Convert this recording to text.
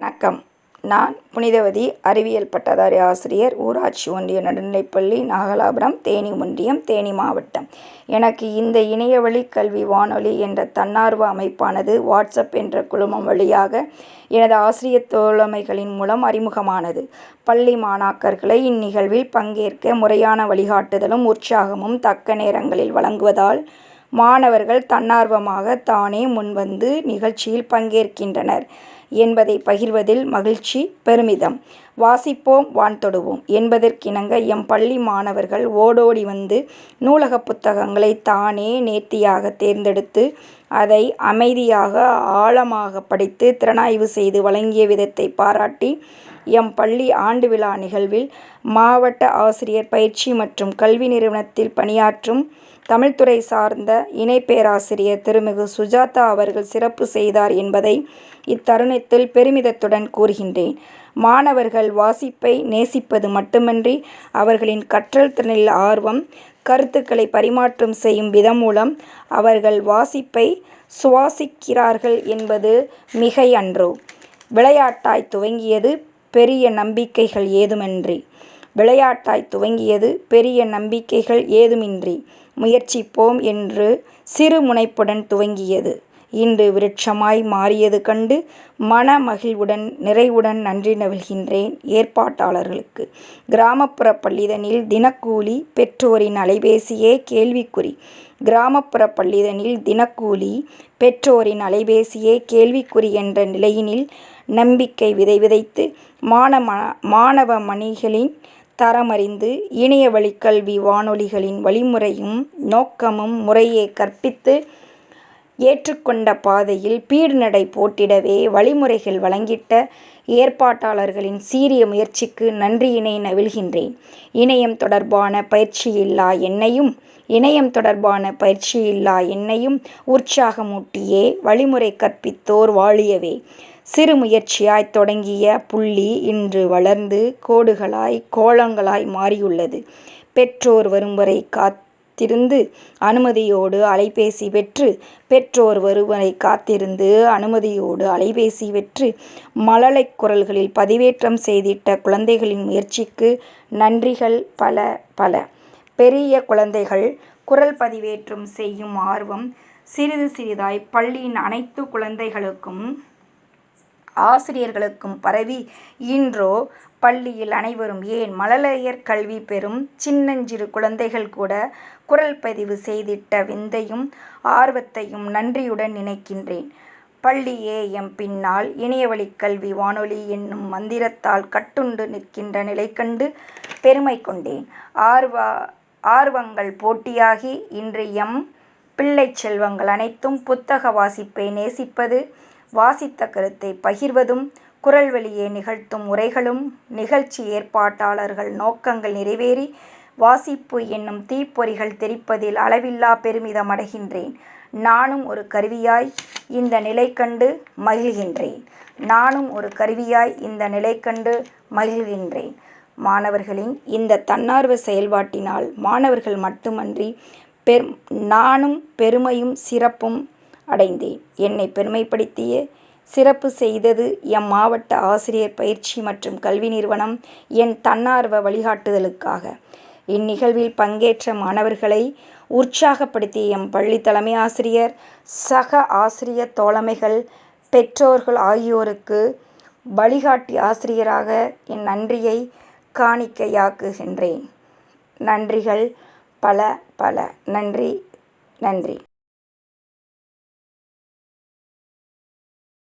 வணக்கம். நான் புனிதவதி அறிவியல் பட்டதாரி ஆசிரியர் ஊராட்சி ஒன்றிய நடுநிலைப்பள்ளி நாகலாபுரம் தேனி ஒன்றியம் தேனி மாவட்டம். எனக்கு இந்த இணையவழி கல்வி வானொலி என்ற தன்னார்வ அமைப்பானது வாட்ஸ்அப் என்ற குழுமம் வழியாக எனது ஆசிரியர் தோழமைகளின் மூலம் அறிமுகமானது. பள்ளி மாணாக்கர்களை இந்நிகழ்வில் பங்கேற்க முறையான வழிகாட்டுதலும் உற்சாகமும் தக்க நேரங்களில் வழங்குவதால் மாணவர்கள் தன்னார்வமாக தானே முன்வந்து நிகழ்ச்சியில் பங்கேற்கின்றனர். என்பதை பகிர்வதில் மகிழ்ச்சி பெருமிதம். வாசிப்போம் வான் தொடுவோம் என்பதற்கிணங்க எம் பள்ளி மாணவர்கள் ஓடோடி வந்து நூலக புத்தகங்களை தானே நேர்த்தியாக தேர்ந்தெடுத்து அதை அமைதியாக ஆழமாக படித்து திறனாய்வு செய்து வழங்கிய விதத்தை பாராட்டி எம் பள்ளி ஆண்டு விழா நிகழ்வில் மாவட்ட ஆசிரியர் பயிற்சி மற்றும் கல்வி நிறுவனத்தில் பணியாற்றும் தமிழ்துறை சார்ந்த இணை பேராசிரியர் திருமிகு சுஜாதா அவர்கள் சிறப்பு செய்தார் என்பதை இத்தருணத்தில் பெருமிதத்துடன் கூறுகின்றேன். மாணவர்கள் வாசிப்பை நேசிப்பது மட்டுமன்றி அவர்களின் கற்றல் திறனில் ஆர்வம் கருத்துக்களை பரிமாற்றம் செய்யும் விதம் மூலம் அவர்கள் வாசிப்பை சுவாசிக்கிறார்கள் என்பது மிகையன்றோ. விளையாட்டாய் துவங்கியது பெரிய நம்பிக்கைகள் ஏதுமின்றி. விளையாட்டாய் துவங்கியது பெரிய நம்பிக்கைகள் ஏதுமின்றி. முயற்சிப்போம் என்று சிறு முனைப்புடன் துவங்கியது. இன்று விருட்சமாய் மாறியது கண்டு மன மகிழ்வுடன் நிறைவுடன் நன்றி நவிழ்கின்றேன் ஏற்பாட்டாளர்களுக்கு. கிராமப்புற பள்ளிதனில் தினக்கூலி பெற்றோரின் அலைபேசியே கேள்விக்குறி. கிராமப்புற பள்ளிதனில் தினக்கூலி பெற்றோரின் அலைபேசியே கேள்விக்குறி என்ற நிலையினில் நம்பிக்கை விதை விதைத்து மாணம மாணவ மணிகளின் தரமறிந்து இணைய வழிக்கல்வி வானொலிகளின் வழிமுறையும் நோக்கமும் முறையே கற்பித்து ஏற்றுக்கொண்ட பாதையில் பீடுநடை போட்டிடவே வழிமுறைகள் வழங்கிட்ட ஏற்பாட்டாளர்களின் சீரிய முயற்சிக்கு நன்றியினை நவிழ்கின்றேன். இணையம் தொடர்பான பயிற்சியில்லா என்னையும் இணையம் தொடர்பான பயிற்சியில்லா என்னையும் உற்சாகமூட்டியே வழிமுறை கற்பித்தோர் வாழியவே. சிறு முயற்சியாய் தொடங்கிய புள்ளி இன்று வளர்ந்து கோடுகளாய் கோலங்களாய் மாறியுள்ளது. பெற்றோர் வரும் வரை காத் காத்திருந்து அனுமதியோடு அலைபேசி பெற்று பெற்றோர் வருவரை காத்திருந்து அனுமதியோடு அலைபேசி பெற்று மழலை குரல்களில் பதிவேற்றம் செய்திட்ட குழந்தைகளின் முயற்சிக்கு நன்றிகள் பல பல. பெரிய குழந்தைகள் குரல் பதிவேற்றம் செய்யும் ஆர்வம் சிறிது சிறிதாய் பள்ளியின் அனைத்து குழந்தைகளுக்கும் ஆசிரியர்களுக்கும் பரவி. இன்றோ பள்ளியில் அனைவரும் ஏன் மழலையர் கல்வி பெறும்? சின்னஞ்சிறு குழந்தைகள் கூட குரல் பதிவு செய்திட்ட விந்தையும் ஆர்வத்தையும் நன்றியுடன் நினைக்கின்றேன். பள்ளியே எம் பின்னால் இணையவழி கல்வி வானொலி என்னும் மந்திரத்தால் கட்டுண்டு நிற்கின்ற நிலை கண்டு பெருமை கொண்டேன். ஆர்வ ஆர்வங்கள் போட்டியாகி இன்று எம். பிள்ளை செல்வங்கள் அனைத்தும் புத்தக வாசிப்பை நேசிப்பது வாசித்த கருத்தை பகிர்வதும் குரல் வழியே நிகழ்த்தும் உரைகளும் நிகழ்ச்சி ஏற்பாட்டாளர்கள் நோக்கங்கள் நிறைவேறி வாசிப்பு என்னும் தீப்பொறிகள் தெரிப்பதில் அளவில்லா பெருமிதம் அடைகின்றேன். நானும் ஒரு கருவியாய் இந்த நிலை கண்டு மகிழ்கின்றேன். நானும் ஒரு கருவியாய் இந்த நிலை கண்டு மகிழ்கின்றேன். மாணவர்களின் இந்த தன்னார்வ செயல்பாட்டினால் மாணவர்கள் மட்டுமன்றி பெரும் நானும் பெருமையும் சிறப்பும் அடைந்தேன். என்னை பெருமைப்படுத்திய சிறப்பு செய்தது எம் மாவட்ட ஆசிரியர் பயிற்சி மற்றும் கல்வி நிறுவனம் என் தன்னார்வ வழிகாட்டுதலுக்காக. இந்நிகழ்வில் பங்கேற்ற மாணவர்களை உற்சாகப்படுத்திய எம் பள்ளி தலைமை ஆசிரியர் சக ஆசிரியர் தோழமைகள் பெற்றோர்கள் ஆகியோருக்கு வழிகாட்டி ஆசிரியராக என் நன்றியை காணிக்கையாக்குகின்றேன். நன்றிகள் பல பல. நன்றி நன்றி.